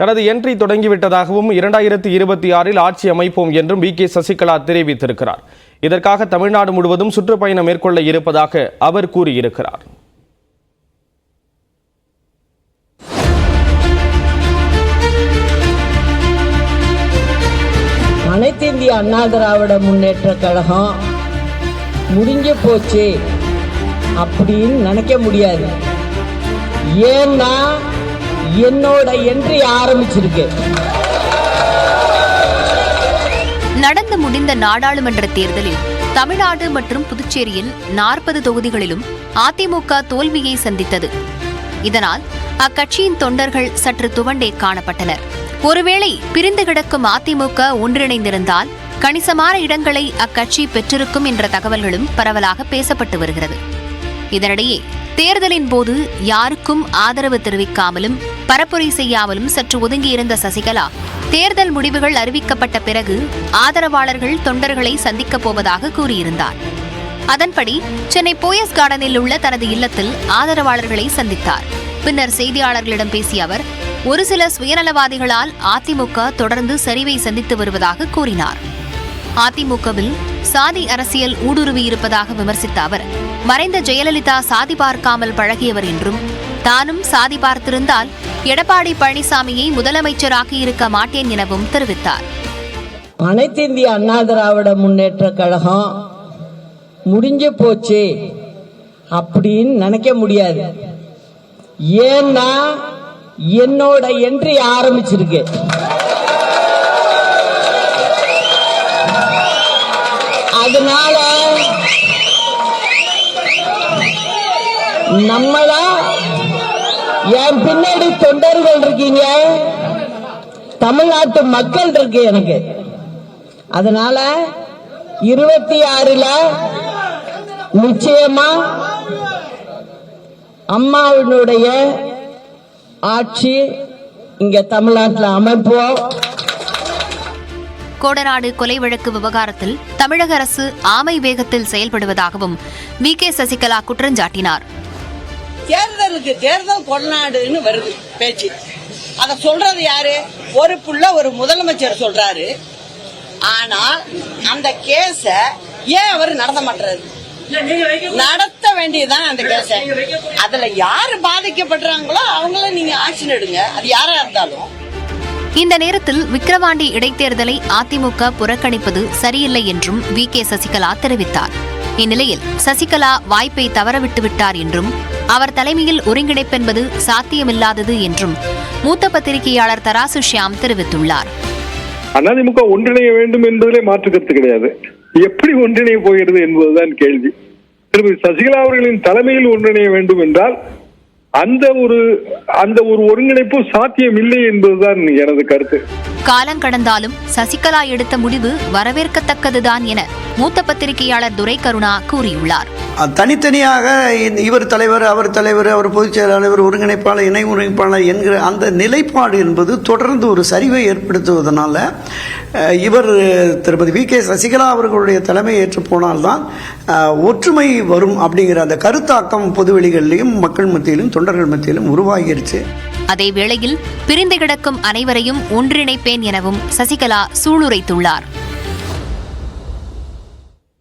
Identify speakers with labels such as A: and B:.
A: தனது என்ட்ரி தொடங்கிவிட்டதாகவும் இரண்டாயிரத்தி இருபத்தி ஆறில் ஆட்சி அமைப்போம் என்றும் பி கே சசிகலா தெரிவித்திருக்கிறார் இதற்காக தமிழ்நாடு முழுவதும் சுற்றுப்பயணம் மேற்கொள்ள இருப்பதாக அவர் கூறியிருக்கிறார்
B: அனைத்து இந்திய அண்ணா திராவிட முன்னேற்ற கழகம் முடிஞ்ச போச்சு அப்படின்னு நினைக்க முடியாது ஏன்னா என்னோட என்ட்ரி ஆரம்பிச்சிருக்கு
C: நடந்து முடிந்த நாடாளுமன்ற தேர்தலில் தமிழ்நாடு மற்றும் புதுச்சேரியில் நாற்பது தொகுதிகளிலும் அதிமுக தோல்வியை சந்தித்தது இதனால் அக்கட்சியின் தொண்டர்கள் சற்று துவண்டே காணப்பட்டனர் ஒருவேளை பிரிந்து கிடக்கும் அதிமுக ஒன்றிணைந்திருந்தால் கணிசமான இடங்களை அக்கட்சி பெற்றிருக்கும் என்ற தகவல்களும் பரவலாக பேசப்பட்டு வருகிறது இதனிடையே தேர்தலின் போது யாருக்கும் ஆதரவு தெரிவிக்காமலும் பரப்புரை செய்யாமலும் சற்று ஒதுங்கியிருந்த சசிகலா தேர்தல் முடிவுகள் அறிவிக்கப்பட்ட பிறகு ஆதரவாளர்கள் தொண்டர்களை சந்திக்கப் போவதாக கூறியிருந்தார் அதன்படி சென்னை போயஸ் கார்டனில் உள்ள தனது இல்லத்தில் ஆதரவாளர்களை சந்தித்தார் பின்னர் செய்தியாளர்களிடம் பேசிய அவர் ஒரு சில சுயநலவாதிகளால் அதிமுக தொடர்ந்து சரிவை சந்தித்து வருவதாக கூறினார் அதிமுகவில் சாதி அரசியல் ஊடுருவி இருப்பதாக விமர்சித்த அவர் மறைந்த ஜெயலலிதா சாதி பார்க்காமல் பழகியவர் என்றும் தானும் சாதி பார்த்திருந்தால் எடப்பாடி பழனிசாமியை முதலமைச்சராக்கி இருக்க மாட்டேன் எனவும் தெரிவித்தார்
B: அனைத்து இந்திய அண்ணா திராவிட முன்னேற்ற கழகம் முடிஞ்சு போச்சு அப்படின்னு நினைக்க முடியாது ஏன்னா என்னோட என்ட்ரி ஆரம்பிச்சிருக்கு அதனால நம்மளா என் பின்னாடி தொண்டர்கள் இருக்கீங்க தமிழ்நாட்டு மக்கள் இருக்கு எனக்கு அதனால இருபத்தி ஆறுல நிச்சயமா அம்மாவினுடைய ஆட்சி இங்க தமிழ்நாட்டில் அமைப்போம்
C: கோடநாடு கொலை வழக்கு விவகாரத்தில் தமிழக அரசு ஆமை வேகத்தில் செயல்படுவதாகவும் வி கே சசிகலா குற்றஞ்சாட்டினார்
D: தேர்தலுக்கு தேர்தல் கொடநாடுன்னு வருது பேச்சு அதை சொல்றது யாரு ஒரு புள்ள ஒரு முதலமைச்சர் சொல்றாரு ஆனால் அந்த கேஸ ஏன் அவர் நடத்த மாட்டாரு நடத்த வேண்டியதுதான் அந்த கேஸ அதுல யாரு பாதிக்கப்படுறாங்களோ அவங்கள நீங்க ஆட்சி எடுங்க அது யாரா இருந்தாலும்
C: இந்த நேரத்தில் விக்கிரவாண்டி இடைத்தேர்தலை அதிமுக புறக்கணிப்பது சரியில்லை என்றும் வி கே சசிகலா தெரிவித்தார் இந்நிலையில் சசிகலா வாய்ப்பை தவறவிட்டுவிட்டார் என்றும் அவர் தலைமையில் ஒருங்கிணைப்பென்பது சாத்தியமில்லாதது என்றும் மூத்த பத்திரிகையாளர் தராசு ஷியாம் தெரிவித்துள்ளார்
E: அதிமுக ஒன்றிணைய வேண்டும் என்பதிலே மாற்று கருத்து கிடையாது எப்படி ஒன்றிணைய போகிறது என்பதுதான் கேள்வி திருமதி சசிகலா அவர்களின் தலைமையில் ஒன்றிணைய வேண்டும் என்றால் அந்த ஒரு அந்த ஒரு ஒருங்கிணைப்பு சாத்தியம் இல்லை என்பதுதான் எனது கருத்து
C: காலம் கடந்தாலும் சசிகலா எடுத்த முடிவு வரவேற்கத்தக்கதுதான் என மூத்த பத்திரிகையாளர் துரை கருணா கூறியுள்ளார்
F: தனித்தனியாக இவர் தலைவர் அவர் தலைவர் அவர் பொதுச் செயலாளர் ஒருங்கிணைப்பாளர் இணை ஒருங்கிணைப்பாளர் என்கிற அந்த நிலைப்பாடு என்பது தொடர்ந்து ஒரு சரிவை ஏற்படுத்துவதனால இவர் திருமதி வி கே சசிகலா அவர்களுடைய தலைமை ஏற்று போனால்தான் ஒற்றுமை வரும் அப்படிங்கிற அந்த கருத்தாக்கம் பொதுவெளிகள்லையும் மக்கள் மத்தியிலும் தொண்டர்கள் மத்தியிலும் உருவாகிருச்சு
C: அதே வேளையில் பிரிந்து கிடக்கும் அனைவரையும் ஒன்றிணைப்பேன் எனவும் சசிகலா சூளுரைத்துள்ளார்